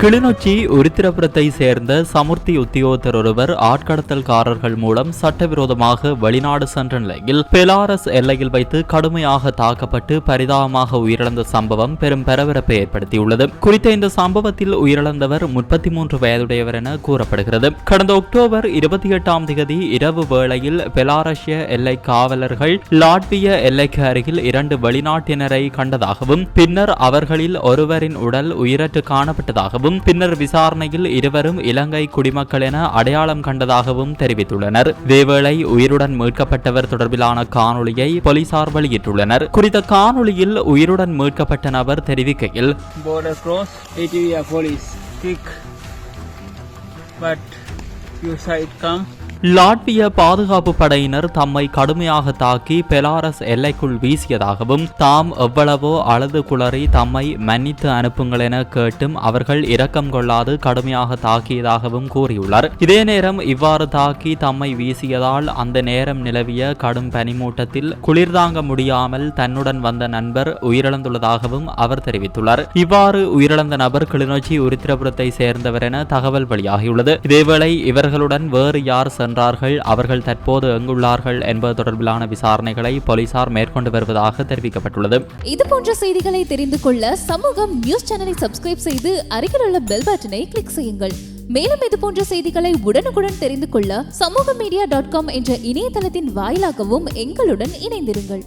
கிளிநொச்சி உருத்திரபுரத்தை சேர்ந்த சமுர்த்தி உத்தியோகத்தர் ஒருவர் ஆட்கடத்தல்காரர்கள் மூலம் சட்டவிரோதமாக வெளிநாடு சென்ற நிலையில் பெலாரஸ் எல்லையில் வைத்து கடுமையாக தாக்கப்பட்டு பரிதாபமாக உயிரிழந்த சம்பவம் பெரும் பரபரப்பை ஏற்படுத்தியுள்ளது. குறித்த இந்த சம்பவத்தில் உயிரிழந்தவர் முப்பத்தி மூன்று வயதுடையவர் என கூறப்படுகிறது. கடந்த அக்டோபர் இருபத்தி எட்டாம் தேதி இரவு வேளையில் பெலாரஷ்ய எல்லை காவலர்கள் லாட்விய எல்லைக்கு அருகில் இரண்டு வெளிநாட்டினரை கண்டதாகவும் பின்னர் அவர்களில் ஒருவரின் உடல் உயிரற்று காணப்பட்டதாகவும் பின்னர் விசாரணையில் இருவரும் இலங்கை குடிமக்கள் என அடையாளம் கண்டதாகவும் தெரிவித்துள்ளனர். இதேவேளை உயிருடன் மீட்கப்பட்டவர் தொடர்பிலான காணொலியை போலீசார் வெளியிட்டுள்ளனர். குறித்த காணொளியில் உயிருடன் மீட்கப்பட்ட நபர் தெரிவிக்கையில் border cross ATV but side come. லாட்விய பாதுகாப்பு படையினர் தம்மை கடுமையாக தாக்கி பெலாரஸ் எல்லைக்குள் வீசியதாகவும் தாம் எவ்வளவோ அழுது குளறி தம்மை மன்னித்து அனுப்புங்கள் என கேட்டும் அவர்கள் இரக்கம் கொள்ளாது கடுமையாக தாக்கியதாகவும் கூறியுள்ளார். இதே நேரம் இவ்வாறு தாக்கி தம்மை வீசியதால் அந்த நேரம் நிலவிய கடும் பனிமூட்டத்தில் குளிர்தாங்க முடியாமல் தன்னுடன் வந்த நண்பர் உயிரிழந்துள்ளதாகவும் அவர் தெரிவித்துள்ளார். இவ்வாறு உயிரிழந்த நபர் கிளிநொச்சி உருத்திரபுரத்தை சேர்ந்தவர் என தகவல் வெளியாகியுள்ளது. இதேவேளை இவர்களுடன் வேறு யார் சென்றார்கள் அவர்கள் தற்போது எங்குள்ளார்கள் என்பது தொடர்பிலான விசாரணைகளை போலீசார் மேற்கொண்டு வருவதாக தெரிவிக்கப்பட்டுள்ளது. இது போன்ற செய்திகளை தெரிந்து கொள்ள சமூகம் நியூஸ் சேனலை சப்ஸ்கிரைப் செய்து அருகில் உள்ள பெல் பட்டனை கிளிக் செய்யுங்கள். மேலும் இது போன்ற செய்திகளை உடனுக்குடன் தெரிந்து கொள்ள சமூக மீடியா டாட் காம் என்ற இணையதளத்தின் வாயிலாகவும் எங்களுடன் இணைந்திருங்கள்.